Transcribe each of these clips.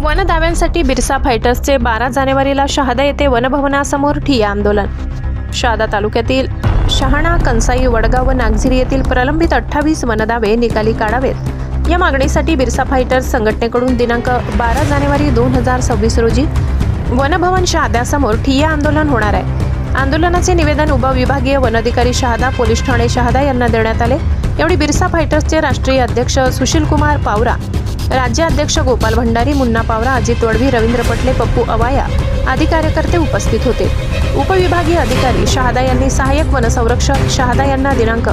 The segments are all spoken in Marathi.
वन दाव्यांसाठी बिरसा फायटर्सचे बारा जानेवारीला शहादा येथे वनभवनासमोर ठिय्या आंदोलन. शहादा तालुक्यातील शहाणा कंसाई वडगाव व नागझिरी येथील प्रलंबित अठ्ठावीस वनदावे निकाली काढावेत. या मागणीसाठी बिरसा फायटर्स संघटनेकडून दिनांक बारा जानेवारी दोन हजार सव्वीस रोजी वनभवन शहाद्यासमोर ठिय्या आंदोलन होणार आहे. आंदोलनाचे निवेदन उपविभागीय वनाधिकारी शहादा पोलीस ठाणे शहादा यांना देण्यात आले. यावेळी बिरसा फायटर्सचे राष्ट्रीय अध्यक्ष सुशीलकुमार पावरा राज्याध्यक्ष गोपाल भंडारी मुन्ना पावरा अजित वडवी रवींद्र पटले पप्पू अवाया आदी कार्यकर्ते उपस्थित होते. उपविभागीय अधिकारी शहादा यांनी सहाय्यक वनसंरक्षक शहादा यांना दिनांक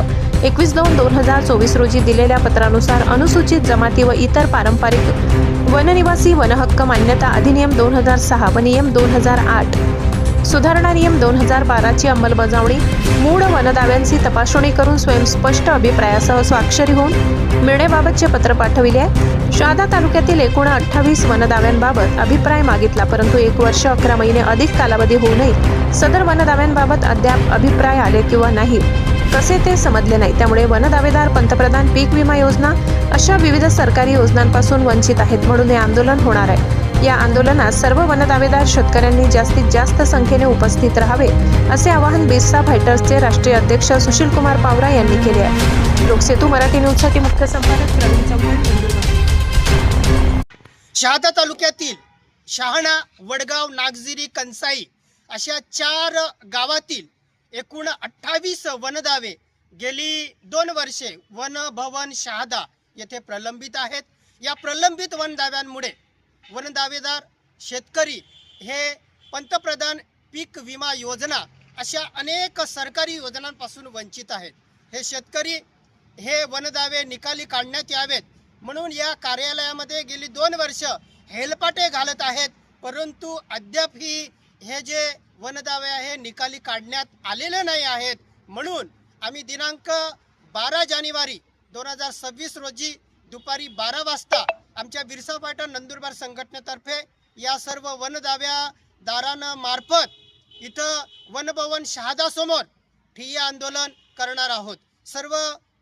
एकवीस दोन दोन हजार चोवीस रोजी दिलेल्या पत्रानुसार अनुसूचित जमाती व इतर पारंपरिक वननिवासी वनहक्क मान्यता अधिनियम दोन हजार सहा व नियम दोन हजार आठ सुधारणा नियम दोन हजार बाराची अंमलबजावणी मूळ वनदाव्यांची तपासणी करून स्वयंस्पष्ट अभिप्रायासह स्वाक्षरी होऊन मिळण्याबाबतचे पत्र पाठविले आहे. शहादा तालुक्यातील एकूण अठ्ठावीस वनदाव्यांबाबत अभिप्राय मागितला परंतु एक वर्ष अकरा महिने अधिक कालावधी होऊनही सदर वनदाव्यांबाबत अद्याप अभिप्राय आले किंवा नाही. कसे ते समजले नाही त्यामुळे वनदावेदार पंतप्रधान पीक विमा योजना अशा विविध सरकारी योजनांपासून वंचित आहेत म्हणून हे आंदोलन होणार आहे. या आंदोलनात सर्व वनदावेदार शेतकऱ्यांनी जास्तीत जास्त संख्येने उपस्थित राहावे असे आवाहन बिरसा फायटर्सचे राष्ट्रीय अध्यक्ष सुशील कुमार पावरा यांनी केले आहे. लोकसेतू मराठी न्यूजसाठी मुख्य संपादक प्रवीण चव्हाण शहादा तालुक्यातील शहाणा वडगाव नागझिरी कंसाई अशा चार गावातील एकूण अठ्ठावीस वनदावे गेली दोन वर्षे वन भवन शहादा येथे प्रलंबित आहेत. या प्रलंबित वनदाव्यांमुळे वनदावेदार शेतकरी हे पंतप्रधान पीक विमा योजना अशा अनेक सरकारी योजनांपासून वंचित आहेत. हे शेतकरी हे वनदावे निकाली काढण्यात यावेत. म्हणून या कार्यालयामध्ये गेली दोन वर्ष हेलपाटे घालत आहेत. परंतु अद्यापही हे जे वनदावे आहे निकाली काढण्यात आलेले नाही आहेत. म्हणून आम्ही दिनांक बारा जानेवारी दोन हजार सव्वीस रोजी दुपारी बारा वाजता आमच्या बिरसा पाटण नंदुरबार संघटनेतर्फे या सर्व वनदाव्यादारांना मार्फत इथं वनभवन शहादासमोर ठिय्या आंदोलन करणार आहोत. सर्व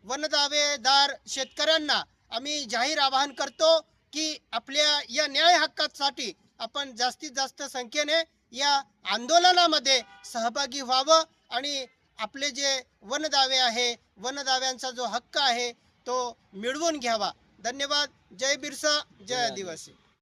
वनदावेदार शेतकऱ्यांना आम्ही जाहीर आवाहन करतो की आपल्या या न्याय हक्कासाठी आपण जास्तीत जास्त संख्येने या आंदोलनामध्ये सहभागी व्हावं आणि आपले जे वनदावे आहे वनदाव्यांचा जो हक्क आहे तो मिळवून घ्यावा. धन्यवाद. जय बिरसा जय आदिवासी.